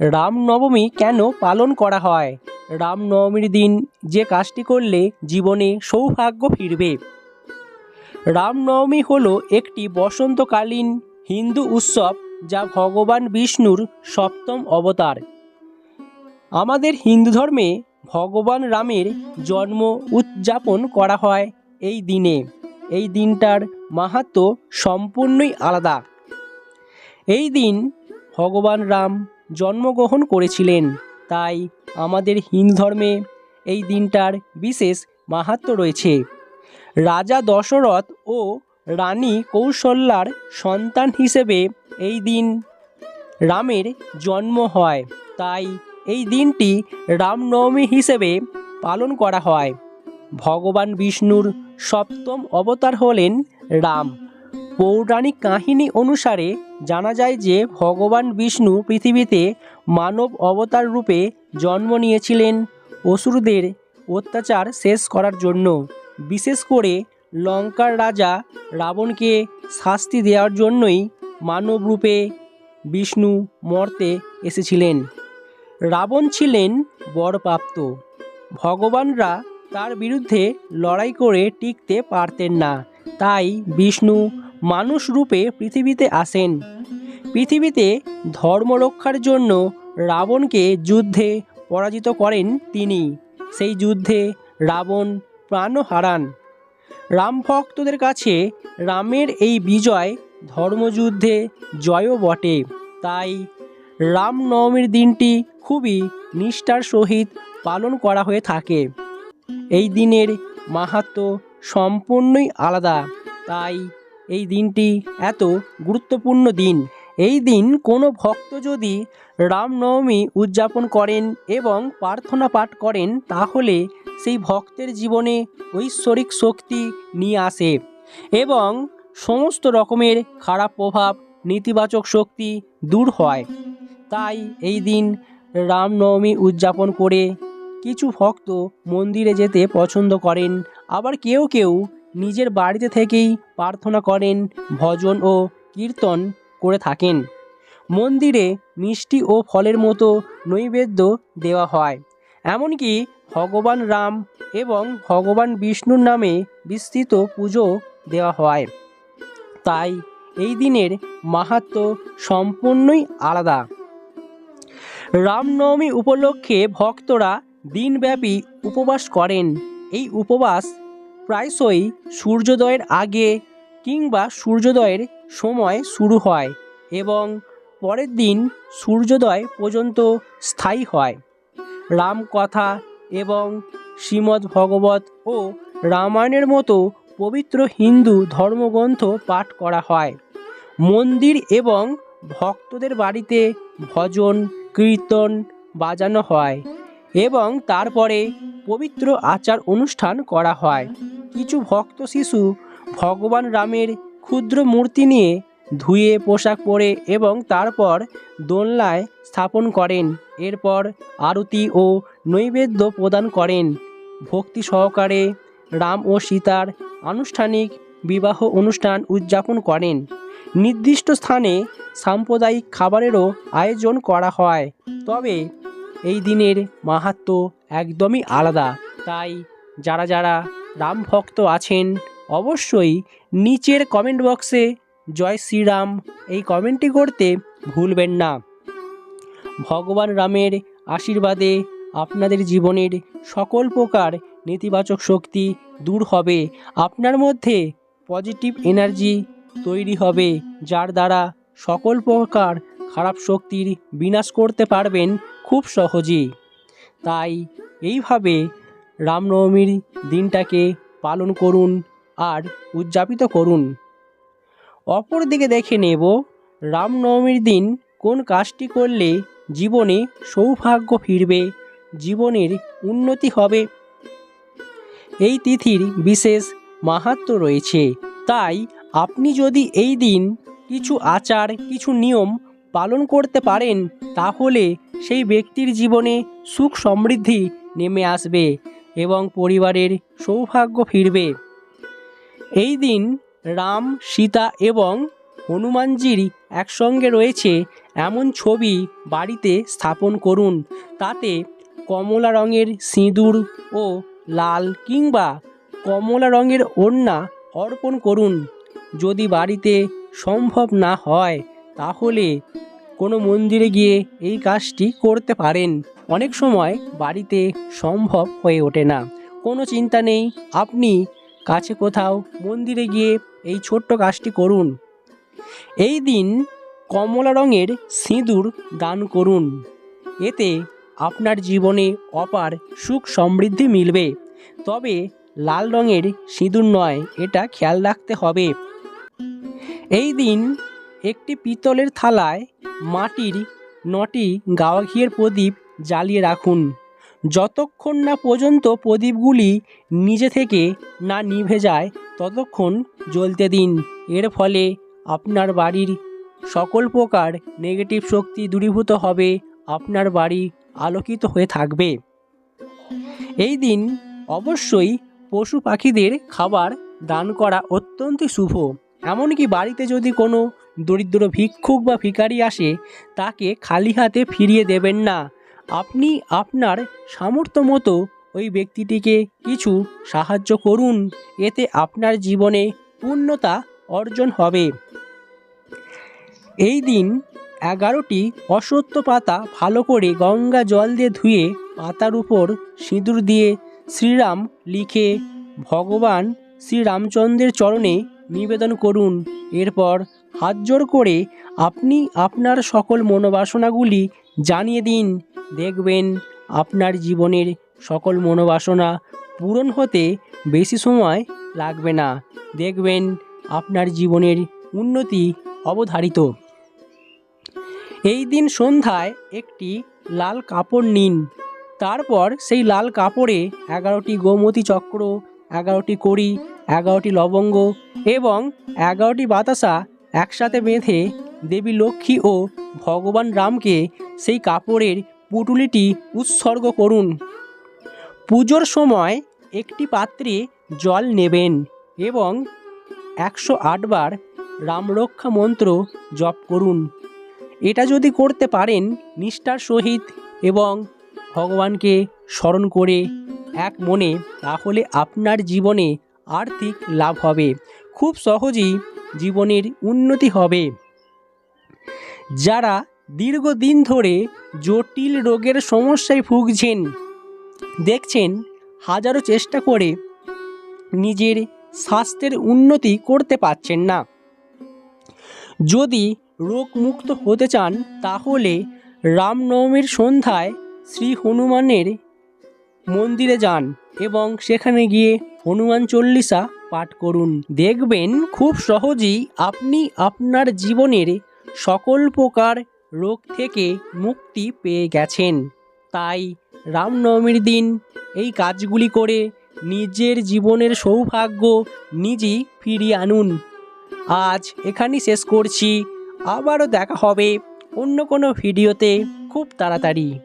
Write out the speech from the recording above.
রামনবমী কেন পালন করা হয়? রামনবমীর দিন যে কাজটি করলে জীবনে সৌভাগ্য ফিরবে। রামনবমী হলো একটি বসন্তকালীন হিন্দু উৎসব যা ভগবান বিষ্ণুর সপ্তম অবতার। আমাদের হিন্দু ধর্মে ভগবান রামের জন্ম উদযাপন করা হয় এই দিনে। এই দিনটার মাহাত্ম সম্পূর্ণই আলাদা। এই দিন ভগবান রাম জন্মগ্রহণ করেছিলেন। তাই আমাদের হিন্দু ধর্মে এই দিনটার বিশেষ মাহাত্ম রয়েছে। রাজা দশরথ ও রানী কৌশল্যার সন্তান হিসেবে এই দিন রামের জন্ম হয়। তাই এই দিনটি রামনবমী হিসেবে পালন করা হয়। ভগবান বিষ্ণুর সপ্তম অবতার হলেন রাম। পৌরাণিক কাহিনী অনুসারে জানা যায় যে ভগবান বিষ্ণু পৃথিবীতে মানব অবতার রূপে জন্ম নিয়েছিলেন। অসুরদের অত্যাচার শেষ করার জন্য, বিশেষ করে লঙ্কার রাজা রাবণকে শাস্তি দেওয়ার জন্যই মানব রূপে বিষ্ণু মর্তে এসেছিলেন। রাবণ ছিলেন বরপ্রাপ্ত। ভগবানরা তার বিরুদ্ধে লড়াই করে টিকতে পারতেন না, তাই বিষ্ণু মানুষ রূপে পৃথিবীতে আসেন। পৃথিবীতে ধর্ম রক্ষার জন্য রাবণকে যুদ্ধে পরাজিত করেন তিনি। সেই যুদ্ধে রাবণ প্রাণও হারান। রাম ভক্তদের কাছে রামের এই বিজয় ধর্মযুদ্ধে জয়ও বটে। তাই রামনবমীর দিনটি খুবই নিষ্ঠার সহিত পালন করা হয়ে থাকে। এই দিনের মাহাত্ম সম্পূর্ণই আলাদা। তাই এই দিনটি এত গুরুত্বপূর্ণ দিন। এই দিন কোনো ভক্ত যদি রামনবমী উদযাপন করেন এবং প্রার্থনা পাঠ করেন, তাহলে সেই ভক্তের জীবনে ঐশ্বরিক শক্তি নিয়ে আসে এবং সমস্ত রকমের খারাপ প্রভাব, নেতিবাচক শক্তি দূর হয়। তাই এই দিন রামনবমী উদযাপন করে কিছু ভক্ত মন্দিরে যেতে পছন্দ করেন। আবার কেউ কেউ নিজের বাড়িতে থেকেই প্রার্থনা করেন, ভজন ও কীর্তন করে থাকেন। মন্দিরে মিষ্টি ও ফলের মতো নৈবেদ্য দেওয়া হয়। এমনকি ভগবান রাম এবং ভগবান বিষ্ণুর নামে বিস্তৃত পুজো দেওয়া হয়। তাই এই দিনের মাহাত্ম সম্পূর্ণই আলাদা। রামনবমী উপলক্ষে ভক্তরা দিনব্যাপী উপবাস করেন। এই উপবাস প্রায়শই সূর্যোদয়ের আগে কিংবা সূর্যোদয়ের সময় শুরু হয় এবং পরের দিন সূর্যোদয় পর্যন্ত স্থায়ী হয়। রামকথা এবং শ্রীমদ্ ভগবত ও রামায়ণের মতো পবিত্র হিন্দু ধর্মগ্রন্থ পাঠ করা হয়। মন্দির এবং ভক্তদের বাড়িতে ভজন, কীর্তন বাজানো হয় এবং তারপরে পবিত্র আচার অনুষ্ঠান করা হয়। কিছু ভক্ত শিশু ভগবান রামের ক্ষুদ্র মূর্তি নিয়ে ধুয়ে পোশাক পরে এবং তারপর দোলনায় স্থাপন করেন। এরপর আরতি ও নৈবেদ্য প্রদান করেন। ভক্তি সহকারে রাম ও সীতার আনুষ্ঠানিক বিবাহ অনুষ্ঠান উদযাপন করেন। নির্দিষ্ট স্থানে সাম্প্রদায়িক খাবারেরও আয়োজন করা হয়। তবে এই দিনের মাহাত্ম একদমই আলাদা। তাই যারা যারা রাম ভক্ত আছেন, অবশ্যই নিচের কমেন্ট বক্সে জয় শ্রীরাম এই কমেন্টটি করতে ভুলবেন না। ভগবান রামের আশীর্বাদে আপনাদের জীবনের সকল প্রকার নেতিবাচক শক্তি দূর হবে, আপনার মধ্যে পজিটিভ এনার্জি তৈরি হবে, যার দ্বারা সকল প্রকার খারাপ শক্তির বিনাশ করতে পারবেন খুব সহজেই। তাই এইভাবে রামনবমীর দিনটাকে পালন করুন আর উদযাপিত করুন। অপরদিকে দেখে নেব রামনবমীর দিন কোন কাজটি করলে জীবনে সৌভাগ্য ফিরবে, জীবনের উন্নতি হবে। এই তিথির বিশেষ মাহাত্ম রয়েছে। তাই আপনি যদি এই দিন কিছু আচার, কিছু নিয়ম পালন করতে পারেন, তাহলে সেই ব্যক্তির জীবনে সুখ সমৃদ্ধি নেমে আসবে। এবং পরিবারের সৌভাগ্য ফিরবে। এই দিন রাম, সীতা এবং হনুমানজির একসঙ্গে রয়েছে এমন ছবি বাড়িতে স্থাপন করুন। তাতে কমলা রঙের সিঁদুর ও লাল কিংবা কমলা রঙের ওড়না অর্পণ করুন। যদি বাড়িতে সম্ভব না হয়, তাহলে কোনো মন্দিরে গিয়ে এই কাজটি করতে পারেন। অনেক সময় বাড়িতে সম্ভব হয়ে ওঠে না। কোনো চিন্তা নেই, আপনি কাছে কোথাও মন্দিরে গিয়ে এই ছোট্ট কাজটি করুন। এই দিন কমলা রঙের সিঁদুর দান করুন। এতে আপনার জীবনে অপার সুখ সমৃদ্ধি মিলবে। তবে লাল রঙের সিঁদুর নয়, এটা খেয়াল রাখতে হবে। এই দিন একটি পিতলের থালায় মাটির নটি গাওয়া ঘিয়ের প্রদীপ জ্বালিয়ে রাখুন। যতক্ষণ না পর্যন্ত প্রদীপগুলি নিজে থেকে না নিভে যায়, ততক্ষণ জ্বলতে দিন। এর ফলে আপনার বাড়ির সকল প্রকার নেগেটিভ শক্তি দূরীভূত হবে, আপনার বাড়ি আলোকিত হয়ে থাকবে। এই দিন অবশ্যই পশু পাখিদের খাবার দান করা অত্যন্ত শুভ। এমনকি বাড়িতে যদি কোনো দরিদ্র ভিক্ষুক বা ভিকারি আসে, তাকে খালি হাতে ফিরিয়ে দেবেন না। আপনি আপনার সামর্থ্য মতো ওই ব্যক্তিটিকে কিছু সাহায্য করুন। এতে আপনার জীবনে পূর্ণতা অর্জন হবে। এই দিন এগারোটি অসত্য পাতা ভালো করে গঙ্গা জল দিয়ে ধুয়ে পাতার উপর সিঁদুর দিয়ে শ্রীরাম লিখে ভগবান শ্রীরামচন্দ্রের চরণে নিবেদন করুন। এরপর হাত জোর করে আপনি আপনার সকল মনোবাসনাগুলি জানিয়ে দিন। দেখবেন আপনার জীবনের সকল মনোবাসনা পূরণ হতে বেশি সময় লাগবে না। দেখবেন আপনার জীবনের উন্নতি অবধারিত। এই দিন সন্ধ্যায় একটি লাল কাপড় নিন। তারপর সেই লাল কাপড়ে এগারোটি গোমতী চক্র, এগারোটি কড়ি, এগারোটি লবঙ্গ এবং এগারোটি বাতাসা একসাথে বেঁধে দেবী লক্ষ্মী ও ভগবান রামকে সেই কাপড়ের পুটুলিটি উৎসর্গ করুন। পুজোর সময় একটি পাত্রে জল নেবেন এবং একশো আটবার রামরক্ষা মন্ত্র জপ করুন। এটা যদি করতে পারেন নিষ্ঠার সহিত এবং ভগবানকে স্মরণ করে এক মনে, তাহলে আপনার জীবনে আর্থিক লাভ হবে। খুব সহজেই জীবনের উন্নতি হবে। যারা দীর্ঘদিন ধরে জটিল রোগের সমস্যায় ভুগছেন, দেখছেন হাজারো চেষ্টা করে নিজের স্বাস্থ্যের উন্নতি করতে পারছেন না। যদি রোগমুক্ত হতে চান, তাহলে রামনবমীর সন্ধ্যায় শ্রী হনুমানের মন্দিরে যান এবং সেখানে গিয়ে হনুমান চল্লিশা পাঠ করুন। দেখবেন খুব সহজেই আপনি আপনার জীবনের সকল প্রকার রোগ থেকে মুক্তি পেয়ে গেছেন। তাই রামনবমীর দিন এই কাজগুলি করে নিজের জীবনের সৌভাগ্য নিজেই ফিরিয়ে আনুন। আজ এখানেই শেষ করছি। আবারও দেখা হবে অন্য কোনো ভিডিওতে। খুব তাড়াতাড়ি।